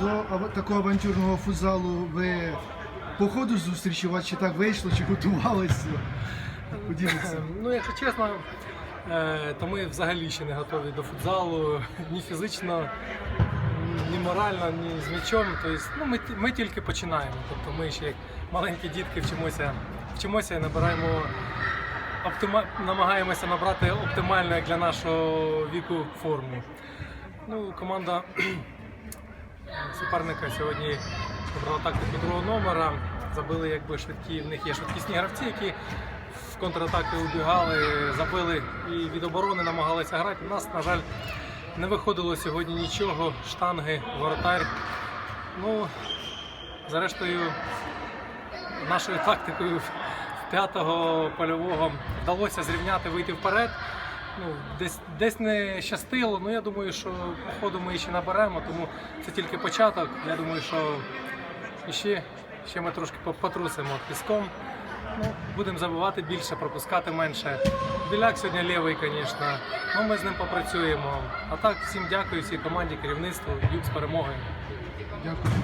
до такого авантюрного футзалу ви по ходу зустрічі чи так вийшло, чи готувалися? Поділіться. Е, Ну, якщо чесно, е, то ми взагалі ще не готові до футзалу ні фізично, ні морально, ні з м'ячом. Тобто, ну, ми, ми тільки починаємо. Тобто ми ще як маленькі дітки вчимося, вчимося і набираємо оптима... намагаємося набрати оптимальну для нашого віку форму. Ну, команда суперника сьогодні обрала тактику другого номера. Забили якби швидкі, в них є швидкісні гравці, які в контратаки убігали, забили і від оборони намагалися грати. У нас, на жаль, не виходило сьогодні нічого. Штанги, воротар. Ну, зрештою, нашою тактикою п'ятого польового вдалося зрівняти, вийти вперед. Ну, десь, десь не щастило, ну я думаю, що по ходу ми ще наберемо, тому це тільки початок. Я думаю, що ще, ще ми трошки по- потрусимо піском. Ну, будемо забивати більше, пропускати менше. Біляк сьогодні лівий, звісно. Ну, ми з ним попрацюємо. А так, всім дякую, всій команді, керівництву, юг з перемогою. Дякую.